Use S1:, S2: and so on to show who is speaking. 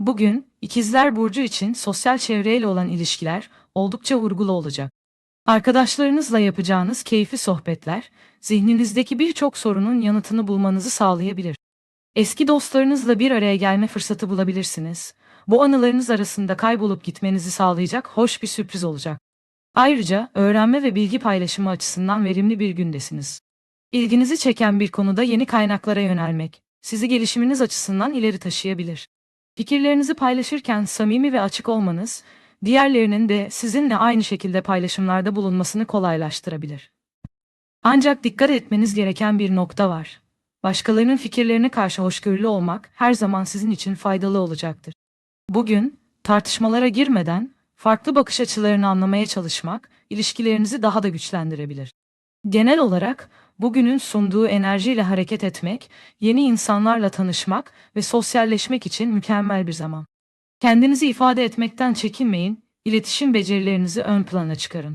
S1: Bugün ikizler burcu için sosyal çevreyle olan ilişkiler oldukça vurgulu olacak. Arkadaşlarınızla yapacağınız keyifli sohbetler zihninizdeki birçok sorunun yanıtını bulmanızı sağlayabilir. Eski dostlarınızla bir araya gelme fırsatı bulabilirsiniz. Bu anılarınız arasında kaybolup gitmenizi sağlayacak hoş bir sürpriz olacak. Ayrıca öğrenme ve bilgi paylaşımı açısından verimli bir gündesiniz. İlginizi çeken bir konuda yeni kaynaklara yönelmek sizi gelişiminiz açısından ileri taşıyabilir. Fikirlerinizi paylaşırken samimi ve açık olmanız, diğerlerinin de sizinle aynı şekilde paylaşımlarda bulunmasını kolaylaştırabilir. Ancak dikkat etmeniz gereken bir nokta var. Başkalarının fikirlerine karşı hoşgörülü olmak her zaman sizin için faydalı olacaktır. Bugün tartışmalara girmeden farklı bakış açılarını anlamaya çalışmak ilişkilerinizi daha da güçlendirebilir. Genel olarak bugünün sunduğu enerjiyle hareket etmek, yeni insanlarla tanışmak ve sosyalleşmek için mükemmel bir zaman. Kendinizi ifade etmekten çekinmeyin, iletişim becerilerinizi ön plana çıkarın.